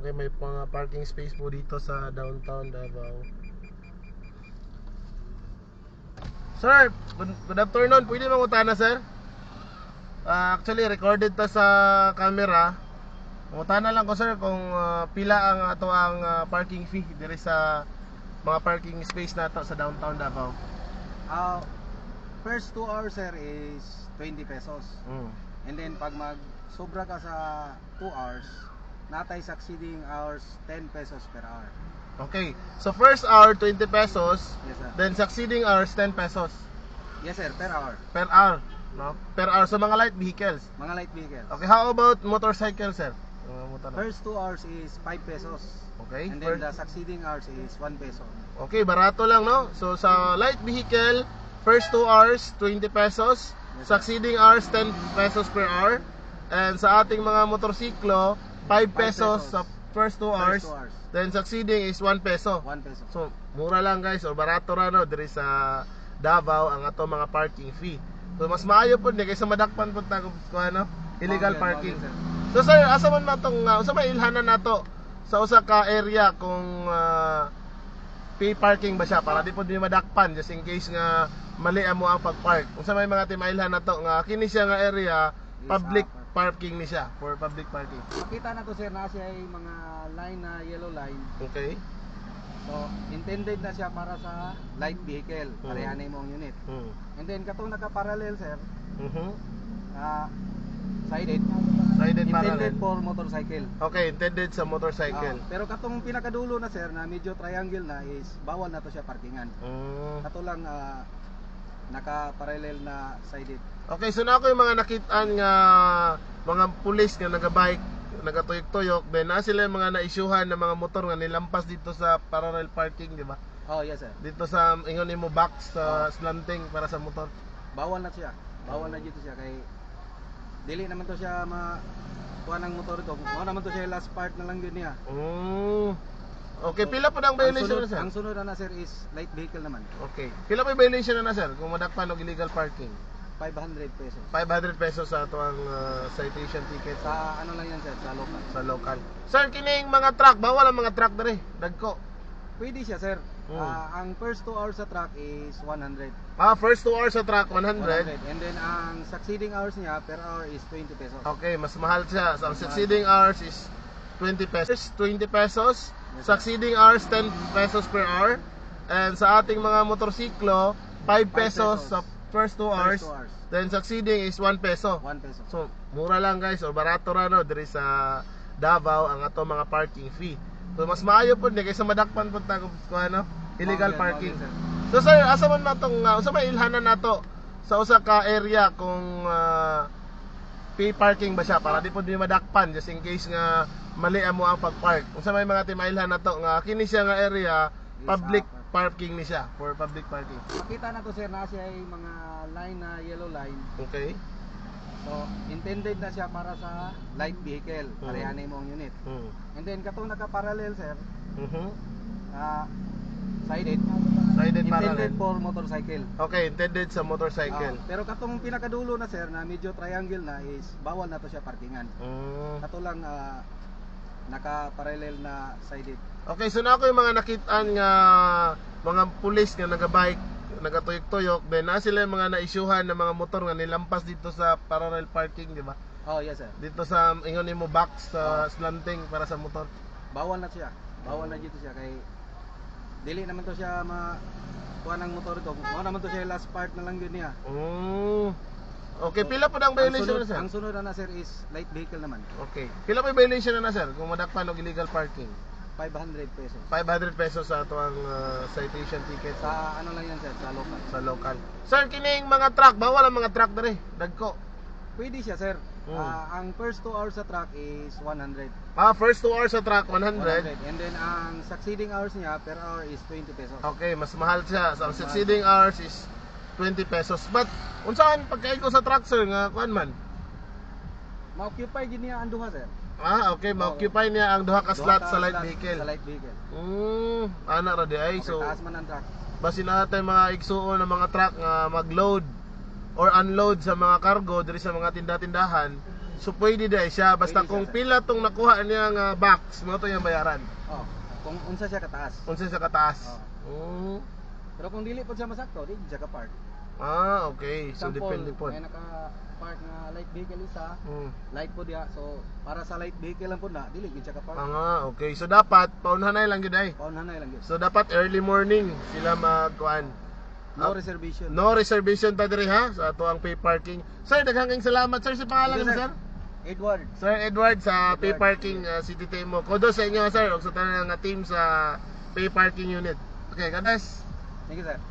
Okay, may mga parking space po dito sa downtown Davao. Sir, good, good afternoon. Pwede mangutana, sir? Ah, actually, recorded ta sa camera. Mangutana lang ko, sir, kung ah, pila ang ato ang ah, parking fee diri sa mga parking space nato sa downtown Davao. Ah, first 2 hours sir is 20 pesos. Mm. And then pag mag sobra ka sa 2 hours, natay succeeding hours 10 pesos per hour. Okay. So first hour 20 pesos, Yes sir. then succeeding hours 10 pesos Yes sir, per hour. per hour, no? Per hour sa mga light vehicles. Mga light vehicles. Okay, how about motorcycle, sir? First 2 hours is 5 pesos. Okay. And then first- the succeeding hours is 1 peso. Okay, barato lang, no? So, sa light vehicle, first 2 hours, 20 pesos. Yes. Succeeding hours, 10 pesos per hour. And sa ating mga motorsiklo, 5 pesos, pesos. sa first 2 hours. First 2 hours. Then succeeding is 1 peso. 1 peso. So, mura lang guys, o barato ra no, diri sa Davao ang ato mga parking fee. So, mas maayo po ni kaysa madakpan po ta kung ano, illegal Mountain, parking. mountain, So sir. asa man matong uh, usa may ilhanan nato sa usa ka area kung ah, pay parking ba siya para di po di madakpan just in case nga mali amo ang pag-park. Unsa may mga timailhan nato nga kini siya nga area public ah, parking ni siya for public parking. Makita na to sir na siya ay mga line na yellow line. Okay? So, intended na siya para sa light vehicle. Hmm. Pareha na imong unit. Hmm. And then katong naka-parallel sir, Mhm. na sided, Sided intended parallel. for motorcycle. Okay, intended sa motorcycle. Ah, pero katong pinakadulo na sir na medyo triangle na is bawal na to siya parkingan. Mm. Kato lang ah, naka-parallel na sided. Okay, so na ako yung mga nakitaan nga mga pulis nga nagabike, nagatuyok-tuyok, then na sila yung mga na-issuehan na mga motor nga nilampas dito sa parallel parking, di ba? Oh, yes sir. Dito sa ingon mo box sa Oh. slanting para sa motor. Bawal na siya. Bawal na dito siya kay dili naman to siya ma kuha ng motor ito. Mao naman to siya last part na lang yun niya. Mm. Okay, pila pa ang Ang violation sunod, na sir? ang sunod na, na sir is light vehicle naman. Okay. Pila pa yung violation na na sir kung madakpan og illegal parking? 500 pesos. 500 pesos sa ato ang uh, citation ticket sa, ano lang yan sir, sa local. sa local. Sir, kining mga truck, bawal ang mga truck dere. Dagko. Pwede siya sir. Hmm. Ah, ang first 2 hours sa truck is 100. Ah, first 2 hours sa truck 100. 100. And then ang succeeding hours niya per hour is 20 pesos. Okay, mas mahal siya. So, ang succeeding hours is 20 pesos. 20 pesos. Succeeding hours 10 pesos per hour. And sa ating mga motorsiklo, 5 pesos, pesos. sa first 2 hours. First 2 hours. Then succeeding is 1 peso. 1 peso. So, mura lang guys, o barato ra no diri sa Davao ang ato mga parking fee. So, mas maayo po ni kaysa madakpan po ta kung ano, illegal parking. So sir. asa man matong uh, usa may ilhanan nato sa usa ka area kung ah, pay parking ba siya para di po di madakpan just in case nga mali amo ang pag-park. Unsa may mga timailhan nato nga kini siya nga area public parking ni siya for public parking. Makita na to sir na siya ay mga line na yellow line. Okay? So, intended na siya para sa light vehicle. Pareha na imong unit. Hmm. And then katong naka-parallel sir, Mhm. na sided, Sided intended parallel. for motorcycle. Okay, intended sa motorcycle. Ah, pero katong pinakadulo na sir na medyo triangle na is bawal na to siya parkingan. Mm. Kato lang ah, naka-parallel na sided. Okay, so na ako yung mga nakitaan nga mga pulis nga nagabike, nagatuyok-tuyok, then na sila yung mga na-issuehan na mga motor nga nilampas dito sa parallel parking, di ba? Oh, yes sir. Dito sa ingon mo box sa Oh. slanting para sa motor. Bawal na siya. Bawal na dito siya kay dili naman to siya ma kuha ng motor ito. Mao naman to siya last part na lang yun niya. Mm. Okay, pila pa ang Ang violation sunod, na sir? ang sunod na, na sir is light vehicle naman. Okay. Pila pa yung violation na na sir kung madakpan og illegal parking? 500 pesos. 500 pesos sa ato ang uh, citation ticket sa, Sa ano lang yan sir, sa local. sa local. Sir, kining mga truck, bawal ang mga truck dere. Dagko. Pwede siya sir. Hmm. Ah, ang first 2 hours sa truck is 100. Ah, first 2 hours sa truck 100. 100. And then ang succeeding hours niya per hour is 20 pesos. Okay, mas mahal siya. So, ang succeeding hours is 20 pesos. But, unsaan pagkain ko sa truck, sir, nga kuan man? Ma-occupy gid niya ang duha sir. Ah, okay, ma-occupy niya ang duha ka slot sa light vehicle. Sa light vehicle. Hmm, ana ra di ay. Okay, So, taas man ang truck. basin natin mga igsuon ng mga truck nga mag-load or unload sa mga cargo diri sa mga tinda-tindahan. So pwede dai siya basta Pwede siya, kung sir. pila tong nakuha niya nga box mo to yung bayaran. Oh, kung unsa siya kataas. Unsa sa kataas? Oh. Pero kung dili po siya masakto, di siya ka park. Ah, okay. So Example, depende po. may naka-park nga light vehicle isa, Hmm. light po diha. So para sa light vehicle lang po na, dili gid siya ka park. Ah, nga, okay. So dapat paunhanay lang gyud ay. Paunhan na lang yun. So dapat early morning sila magkuan. No Ah, reservation. No reservation ta diri ha sa ato ang pay parking. Sir, daghang salamat sir sa pangalan Thank mo you, sir. Edward. Sir Edward sa pay Edward. parking uh, City Temo. Kudos sa inyo sir ug sa tanan nga team sa pay parking unit. Okay, God bless. Thank you, sir.